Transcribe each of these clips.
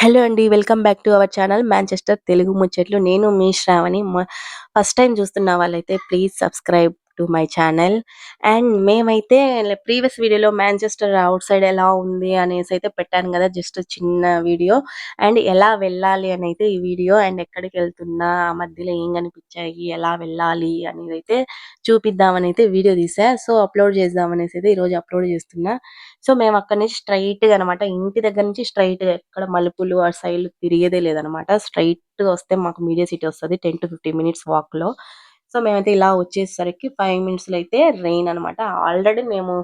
Hello అండి. Welcome back to our channel Manchester Telugu ముచ్చట్లు. నేను మీ శ్రావణి. ఫస్ట్ టైం చూస్తున్న వాళ్ళైతే please subscribe to my channel. And మేమైతే ప్రీవియస్ వీడియోలో మాంచెస్టర్ అవుట్ సైడ్ ఎలా ఉంది అనేసి అయితే పెట్టాను కదా! జస్ట్ చిన్న వీడియో. అండ్ ఎలా వెళ్ళాలి అనైతే ఈ వీడియో అండ్ ఎక్కడికి వెళ్తున్నా ఆ మధ్యలో ఏం కనిపించాయి, ఎలా వెళ్ళాలి చూపిద్దామని చూపిద్దామనైతే వీడియో తీసా. సో, అప్‌లోడ్ చేద్దామనేసి అయితే ఈరోజు అప్‌లోడ్ చేస్తున్నా. సో, మేము అక్కడి నుంచి స్ట్రైట్గా అనమాట ఇంటి దగ్గర నుంచి స్ట్రైట్గా ఎక్కడ మలుపులు ఆ సైడ్ తిరిగేదే లేదనమాట. స్ట్రెయిట్‌గా వస్తే మాకు మీడియా సిటీ వస్తది. 10-15 మినిట్స్ వాక్‌లో. సో, మేమైతే ఇలా వచ్చేసరికి ఫైవ్ మినిట్స్‌లో అయితే రెయిన్ అనమాట. ఆల్రెడీ మేము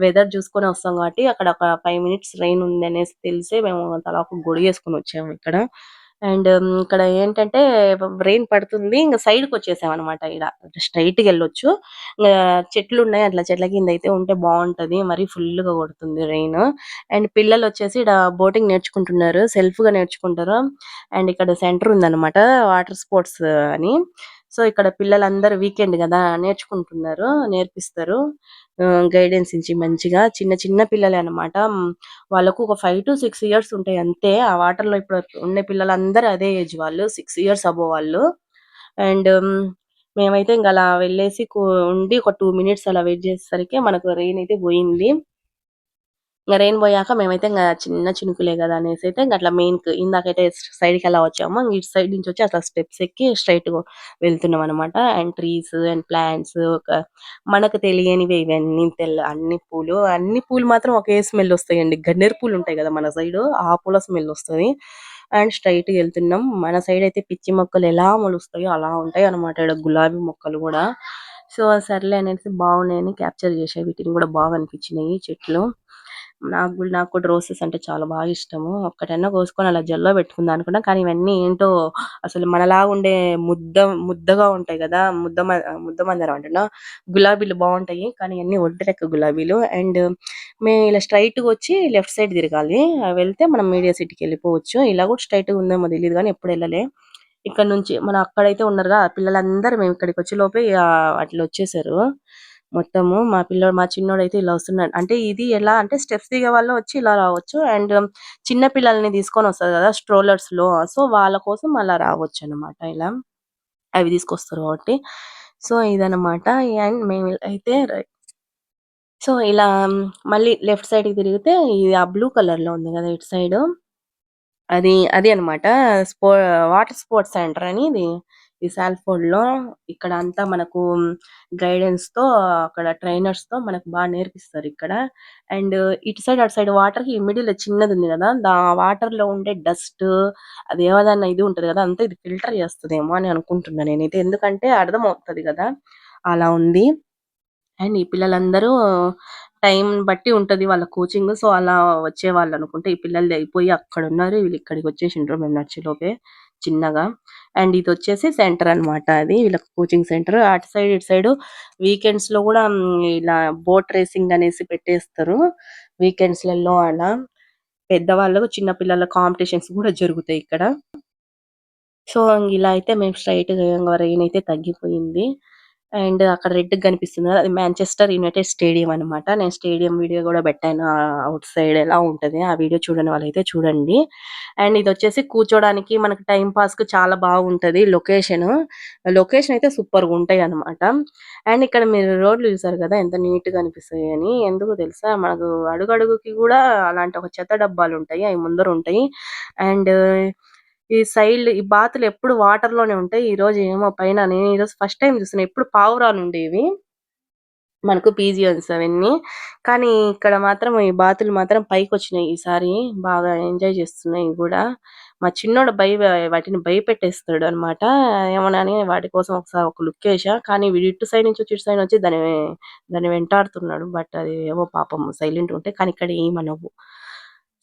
వెదర్ చూసుకొని వస్తాం కాబట్టి అక్కడ ఒక ఫైవ్ మినిట్స్ రెయిన్ ఉందని తెలిసి మేము తలా ఒక గొడుగేసుకొని వచ్చాము ఇక్కడ. అండ్ ఇక్కడ ఏంటంటే రెయిన్ పడుతుంది. ఇంకా ఇంక సైడ్‌కొచ్చేసామనమాట ఈడ. స్ట్రెయిట్‌గా వెళ్ళొచ్చు చెట్లు ఉన్నాయి అట్లా చెట్ల కింద అయితే ఉంటే బాగుంటుంది మరీ ఫుల్గా కొడుతుంది రెయిన్. అండ్ పిల్లలు వచ్చేసి ఈడ బోటింగ్ నేర్చుకుంటున్నారు. సెల్ఫ్‌గా నేర్చుకుంటారు. అండ్ ఇక్కడ సెంటర్ ఉందన్నమాట వాటర్ స్పోర్ట్స్ అని. సో, ఇక్కడ పిల్లలందరూ వీకెండ్ గదా! నేర్చుకుంటున్నారు. నేర్పిస్తారు. గైడెన్స్ ఇచ్చి మంచిగా. చిన్న చిన్న పిల్లలే అనమాట. వాళ్ళకు ఒక 5-6 ఇయర్స్ ఉంటాయి అంతే. ఆ వాటర్‌లో ఇప్పుడు ఉండే పిల్లలందరూ అదే ఏజ్ వాళ్ళు. సిక్స్ ఇయర్స్ అబోవ్ వాళ్ళు. అండ్ మేమైతే ఇంకా అలా వెళ్ళేసి ఉండి ఒక టూ మినిట్స్ అలా వెయిట్ చేసేసరికి మనకు రెయిన్ అయితే పోయింది. ఇంకా రెయిన్ పోయాక మేమైతే ఇంకా చిన్న చినుకులే కదా అనేసి అయితే ఇంకా అట్లా మెయిన్ ఇందాకైతే సైడ్‌కి ఎలా వచ్చాము ఇటు సైడ్ నుంచి వచ్చి అట్లా స్టెప్స్ ఎక్కి స్ట్రెయిట్‌గా వెళ్తున్నాం అనమాట. అండ్ ట్రీస్ అండ్ ప్లాంట్స్ ఒక మనకు తెలియనివి ఇవన్నీ తెల్ల అన్ని పూలు అన్ని పూలు మాత్రం ఒకే స్మెల్ వస్తాయండి. గన్నేరు పూలు ఉంటాయి కదా మన సైడ్ ఆ పూల స్మెల్ వస్తది. అండ్ స్ట్రెయిట్‌గా వెళ్తున్నాం మన సైడ్ అయితే పిచ్చి మొక్కలు ఎలా మొలుస్తాయో అలా ఉంటాయి అనమాట. ఇక్కడ గులాబీ మొక్కలు కూడా సో, సర్లే అనేసి బాగున్నాయని క్యాప్చర్ చేశా. వీటిని కూడా బాగా అనిపించినాయి చెట్లు. నాకు కూడా నాకు కూడా రోసెస్ అంటే చాలా బాగా ఇష్టము. ఒక్కటన్నా కోసుకొని అలా జెల్లో పెట్టుకుందాం అనుకున్నా. కానీ ఇవన్నీ ఏంటో అసలు మనలాగా ఉండే ముద్ద ముద్దగా ఉంటాయి కదా ముద్ద మ ముద్ద మందారం అంటున్నా. గులాబీలు బావుంటాయి. కానీ ఇయన్నీ ఒడ్డు రెక్క గులాబీలు. అండ్ మేము ఇలా స్ట్రెయిట్‌గా వచ్చి లెఫ్ట్ సైడ్ తిరగాలి. వెళ్తే మనం మీడియా సిటీకెళ్ళిపోవచ్చు. ఇలా కూడా స్ట్రెయిట్‌గా ఉందేమో తెలీదు గానీ ఎప్పుడు వెళ్ళలే ఇక్కడ నుంచి మన అక్కడైతే ఉన్నారుగా పిల్లలందరూ మేము ఇక్కడికి వచ్చి లోపే ఆహ్, అట్లా వచ్చేసారు. మొత్తము మా పిల్లోడు మా చిన్నోడు అయితే ఇలా వస్తున్నాడు. అంటే ఇది ఎలా అంటే స్టెప్స్ దిగే వాళ్ళు వచ్చి ఇలా రావచ్చు. అండ్ చిన్న పిల్లల్ని తీసుకొని వస్తారు కదా స్ట్రోలర్స్లో సో, వాళ్ళ కోసం అలా రావచ్చు అన్నమాట ఇలా. అవి తీసుకొస్తారు కాబట్టి. సో, ఇదనమాట. అండ్ మేము అయితే సో, ఇలా మళ్ళీ లెఫ్ట్ సైడ్ తిరిగితే ఇది ఆ బ్లూ కలర్‌లో ఉంది కదా ఇటు సైడ్ అది అది అనమాట. స్పో వాటర్ స్పోర్ట్స్ సెంటర్ అని ఇది. ఈ సాల్‌ఫోర్డ్‌లో ఇక్కడ అంతా మనకు గైడెన్స్తో అక్కడ ట్రైనర్స్తో మనకు బాగా నేర్పిస్తారు ఇక్కడ. అండ్ ఇటు సైడ్, అటు సైడ్ వాటర్కి మిడిల్ చిన్నది ఉంది కదా ఆ దా వాటర్‌లో ఉండే డస్ట్ అది ఏదన్నా ఇది ఉంటది కదా అంతా ఇది ఫిల్టర్ చేస్తదేమో అని అనుకుంటున్నా నేనైతే. ఎందుకంటే అర్థమవుతది కదా అలా ఉంది. అండ్ ఈ పిల్లలందరూ టైం బట్టి ఉంటది వాళ్ళ కోచింగ్. సో, అలా వచ్చేవాళ్ళనుకుంటా. ఈ పిల్లలది అయిపోయి అక్కడ ఉన్నారు వీళ్ళు ఇక్కడికి వచ్చేసిండ్రు మేము నడిచేలోపే చిన్నగా. అండ్ ఇది వచ్చేసి సెంటర్ అనమాట అది. వీళ్ళకి కోచింగ్ సెంటర్. అటు సైడ్, ఇటు సైడ్ వీకెండ్స్లో కూడా ఇలా బోట్ రేసింగ్ అనేసి పెట్టేస్తారు. వీకెండ్స్లలో అలా. పెద్దవాళ్ళకు, చిన్న పిల్లల కాంపిటీషన్స్ కూడా జరుగుతాయి ఇక్కడ. సో, ఇలా అయితే మేము స్ట్రైట్ ఇంగ అయితే తగ్గిపోయింది. అండ్ అక్కడ రెడ్ కనిపిస్తుంది అది మాంచెస్టర్ యునైటెడ్ స్టేడియం అనమాట. నేను స్టేడియం వీడియో కూడా పెట్టాను. అవుట్ సైడ్ ఎలా ఉంటది. ఆ వీడియో చూడని వాళ్ళైతే చూడండి. అండ్ ఇది వచ్చేసి కూర్చోడానికి మనకు పాస్ పాస్‌కి చాలా బాగుంటది లొకేషన్ లొకేషన్ అయితే సూపర్‌గుంటాయనమాట. అండ్ ఇక్కడ మీరు రోడ్లు చూసారు కదా ఎంత నీట్‌గా అని ఎందుకు తెలుసా? మనకు అడుగడుగుకి కూడా అలాంటి ఒక చెత్త డబ్బాలు ఉంటాయి అవి ముందర ఉంటాయి అండ్ ఈ సైడ్‌లు ఈ బాతులు ఎప్పుడు వాటర్లోనే ఉంటాయి. ఈ రోజు ఏమో పైన నేను ఈరోజు ఫస్ట్ టైం చూస్తున్నా. ఎప్పుడు పావురాలుండేవి. మనకు పీజియన్స్ అవన్నీ. కానీ ఇక్కడ మాత్రం ఈ బాతులు మాత్రం పైకి వచ్చినాయి ఈసారి. బాగా ఎంజాయ్ చేస్తున్నాయి కూడా మా చిన్నోడు భయ వాటిని భయపెట్టేస్తాడనమాట. ఏమోనని వాటి కోసం ఒకసారి ఒక లుక్కేసా. కానీ వీడు ఇటు సైడ్ నుంచి ఇటు సైడ్ వచ్చి దాని దాన్ని వెంటాడుతున్నాడు. బట్ అది ఏమో పాపం సైలెంట్ ఉంటాయి. కానీ ఇక్కడ ఏమనవు.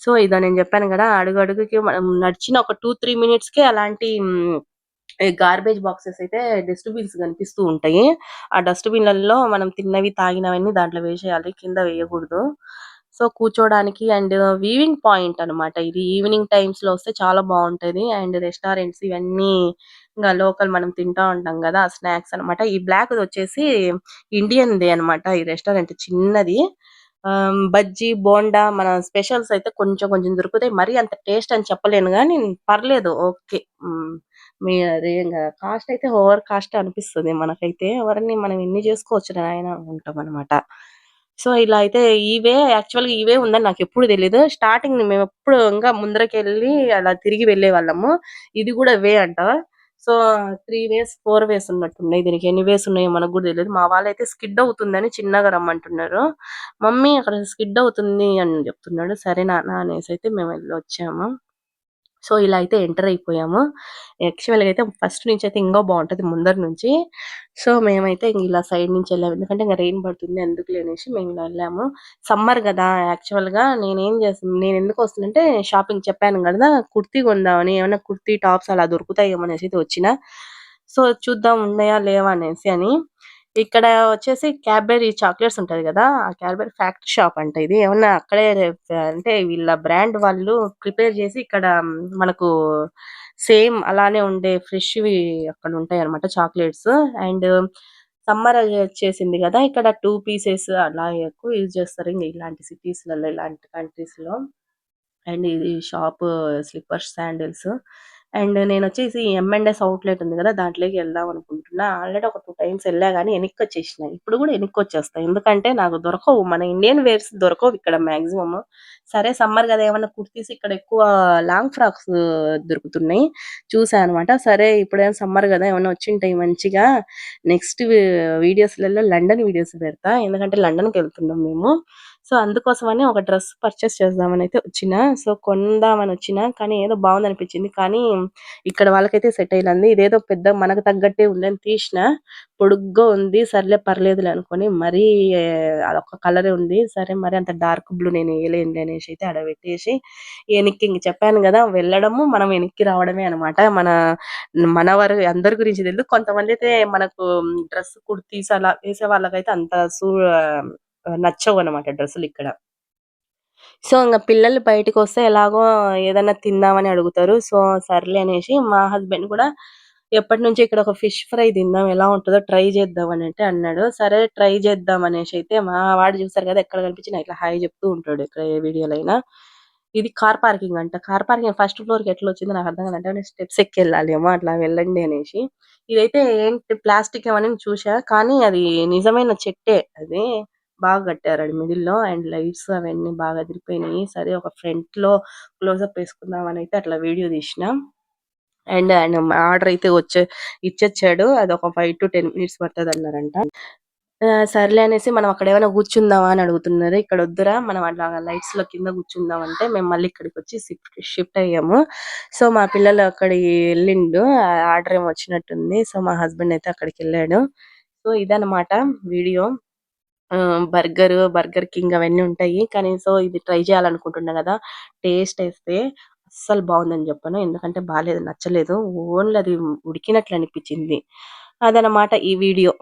సో, ఇదో నేను చెప్పాను కదా అడుగు అడుగుకి మనం నడిచిన ఒక 2, 3 మినిట్స్‌కే అలాంటి గార్బేజ్ బాక్సెస్ అయితే డస్ట్‌బిన్స్ కనిపిస్తూ ఉంటాయి. ఆ డస్ట్‌బిన్‌లలో మనం తిన్నవి, తాగినవన్నీ దాంట్లో వేసేయాలి. కింద వేయకూడదు. సో, కూర్చోడానికి అండ్ వీవింగ్ పాయింట్ అనమాట ఇది. ఈవినింగ్ టైమ్స్‌లో వస్తే చాలా బాగుంటుంది అండ్ రెస్టారెంట్స్ ఇవన్నీ ఇంకా లోకల్ మనం తింటా ఉంటాం కదా ఆ స్నాక్స్ అనమాట. ఈ బ్లాక్ వచ్చేసి ఇండియన్ ఇండియన్‌దే అనమాట ఈ రెస్టారెంట్ చిన్నది. ఆహ్, బజ్జీ, బోండా మన స్పెషల్స్ అయితే కొంచెం కొంచెం దొరుకుతాయి. మరీ అంత టేస్ట్ అని చెప్పలేను కానీ పర్లేదు ఓకే. మీ అది కాస్ట్ అయితే ఓవర్ కాస్ట్ అనిపిస్తుంది మనకైతే. ఎవరిని మనం ఎన్ని చేసుకోవచ్చు ఆయన ఉంటాం అనమాట సో, ఇలా అయితే ఇవే యాక్చువల్‌గా ఇవే ఉందని నాకు ఎప్పుడు తెలియదు స్టార్టింగ్ మేము ఎప్పుడు ఇంకా ముందరకెళ్ళి అలా తిరిగి వెళ్ళే వాళ్ళము ఇది కూడా వే అంట. So, three ways, four ways ఉన్నట్టున్నాయి. దీనికి ఎన్ని వేస్ ఉన్నాయో మనకు కూడా తెలియదు మా వాళ్ళైతే స్కిడ్ అవుతుందని చిన్నగా రమ్మంటున్నారు. మమ్మీ అక్కడ స్కిడ్ అవుతుంది అని చెప్తున్నాడు సరే నాన్న అయితే మేము వెళ్ళి వచ్చాము సో, ఇలా అయితే ఎంటర్ అయిపోయాము. యాక్చువల్‌గా అయితే ఫస్ట్ నుంచి అయితే ఇంకా బాగుంటుంది ముందర నుంచి. సో, మేమైతే ఇలా సైడ్ నుంచి వెళ్ళాము ఎందుకంటే ఇంకా రెయిన్ పడుతుంది ఎందుకు లేనేసి మేము ఇలా వెళ్ళాము సమ్మర్ కదా యాక్చువల్‌గా నేనేం ఎందుకు వస్తుందంటే షాపింగ్ చెప్పాను కదా కుర్తీ కొందామని. ఏమైనా కుర్తీ, టాప్స్ అలా దొరుకుతాయేమో అనేసి అయితే వచ్చిన సో, చూద్దాం ఉన్నాయా? లేవా? అనేసి అని. ఇక్కడ వచ్చేసి క్యాడ్బరీ చాక్లెట్స్ ఉంటది కదా ఆ క్యాడ్బరీ ఫ్యాక్టరీ షాప్ అంట ఇది. ఏమన్నా అక్కడే అంటే వీళ్ళ బ్రాండ్ వాళ్ళు ప్రిపేర్ చేసి ఇక్కడ మనకు సేమ్ అలానే ఉండే ఫ్రెష్‌వి అక్కడ ఉంటాయి అన్నమాట చాక్లెట్స్. అండ్ సమ్మర్ వచ్చేసింది కదా ఇక్కడ టూ పీసెస్ అలా ఎక్కువ యూజ్ చేస్తారు. ఇంకా ఇలాంటి సిటీస్‌లలో, ఇలాంటి కంట్రీస్‌లో. అండ్ ఇది షాప్ స్లిప్పర్స్, శాండిల్స్. అండ్ నేను వచ్చేసి ఎంఎండ్ఎస్ అవుట్లెట్ ఉంది కదా దాంట్లోకి వెళ్దాం అనుకుంటున్నా. ఆల్రెడీ ఒక టూ టైమ్స్ వెళ్ళా కానీ వెనక్కి వచ్చేసినాయి ఇప్పుడు కూడా వెనక్కి వచ్చేస్తాయి ఎందుకంటే నాకు దొరకవు. మన ఇండియన్ వేర్స్ దొరకవు ఇక్కడ మాక్సిమమ్. సరే సమ్మర్ కదా ఏమన్నా కుర్తీస్ ఇక్కడ ఎక్కువ లాంగ్ ఫ్రాక్స్ దొరుకుతున్నాయి. చూసా అనమాట. సరే ఇప్పుడేమో సమ్మర్ కదా ఏమైనా వచ్చింటాయి మంచిగా. నెక్స్ట్ వీడియోస్‌లలో లండన్ వీడియోస్ పెడతా. ఎందుకంటే లండన్‌కెళ్తున్నాం మేము. సో, అందుకోసమని ఒక డ్రెస్ పర్చేస్ చేద్దామని అయితే వచ్చిన సో, కొందామని వచ్చిన కానీ ఏదో బాగుంది అనిపించింది కానీ ఇక్కడ వాళ్ళకైతే సెట్ అయ్యలంది. ఇదేదో పెద్ద మనకు తగ్గట్టే ఉందని తీసిన పొడుగ్గా ఉంది. సర్లే పర్లేదులే అనుకొని మరీ అదొక కలరే ఉంది. సరే మరి అంత డార్క్ బ్లూ నేను వేయలేండి అనేసి అయితే అడ పెట్టేసి వెనక్కి ఇంక చెప్పాను కదా వెళ్ళడము, మనం వెనక్కి రావడమే అనమాట. మన మన వారు అందరి గురించి తెలుసు కొంతమంది అయితే మనకు డ్రెస్ కుర్తీస్ అలా వేసే వాళ్ళకైతే అంత సూ నచ్చవు అనమాట డ్రెస్సులు ఇక్కడ సో, ఇంకా పిల్లలు బయటకు వస్తే ఎలాగో ఏదైనా తిందామని అడుగుతారు. సో, సర్లే అనేసి మా హస్బెండ్ కూడా ఎప్పటి నుంచి ఇక్కడ ఒక ఫిష్ ఫ్రై తిందాం ఎలా ఉంటుందో ట్రై చేద్దాం అనంటే అన్నాడు. సరే ట్రై చేద్దాం అనేసి అయితే మా వాడు చూసారు కదా ఎక్కడ కనిపించిన ఇట్లా హాయ్ చెప్తూ ఉంటాడు. ఇక్కడ ఏ వీడియోలో అయినా. ఇది కార్ పార్కింగ్ అంట. కార్ పార్కింగ్ ఫస్ట్ ఫ్లోర్‌కి వచ్చింది నాకు అర్థం కాదంటే నేను స్టెప్స్ ఎక్కెళ్ళాలేమో అట్లా వెళ్ళండి అనేసి. ఇదైతే ఏంటి ప్లాస్టిక్ ఏమని చూసా. కానీ అది నిజమైన చెట్టే అది. బాగా కట్టారు మిడిల్లో అండ్ లైట్స్ అవన్నీ బాగా అదిరిపోయినాయి. సరే ఒక ఫ్రంట్ ఫ్రంట్‌లో క్లోజప్ అని అయితే అట్లా వీడియో తీసిన అండ్ ఆయన ఆర్డర్ అయితే వచ్చే ఇచ్చేచ్చాడు అది ఒక ఫైవ్ టు టెన్ మినిట్స్ పడుతుంది అన్నారంట సర్లే అనేసి మనం అక్కడ ఏమైనా కూర్చుందామా అని అడుగుతున్నారు. ఇక్కడ వద్దురా మనం అట్లా లైట్స్లో కింద కూర్చుందాం అంటే మేము మళ్ళీ ఇక్కడికి వచ్చి షిఫ్ట్ అయ్యాము. సో, మా పిల్లలు అక్కడికి వెళ్ళిండు ఆర్డర్ ఏమో వచ్చినట్టుంది. సో, మా హస్బెండ్ అయితే అక్కడికి వెళ్ళాడు సో, ఇదనమాట వీడియో. బర్గర్ బర్గర్ కింగ్ అవన్నీ ఉంటాయి. కానీ సో, ఇది ట్రై చేయాలనుకుంటున్నా కదా టేస్ట్ అయితే అస్సలు బాగుందని చెప్పను. ఎందుకంటే బాలేదు, నచ్చలేదు. ఓన్లీ అది ఉడికినట్లు అనిపించింది. అదనమాట ఈ వీడియో.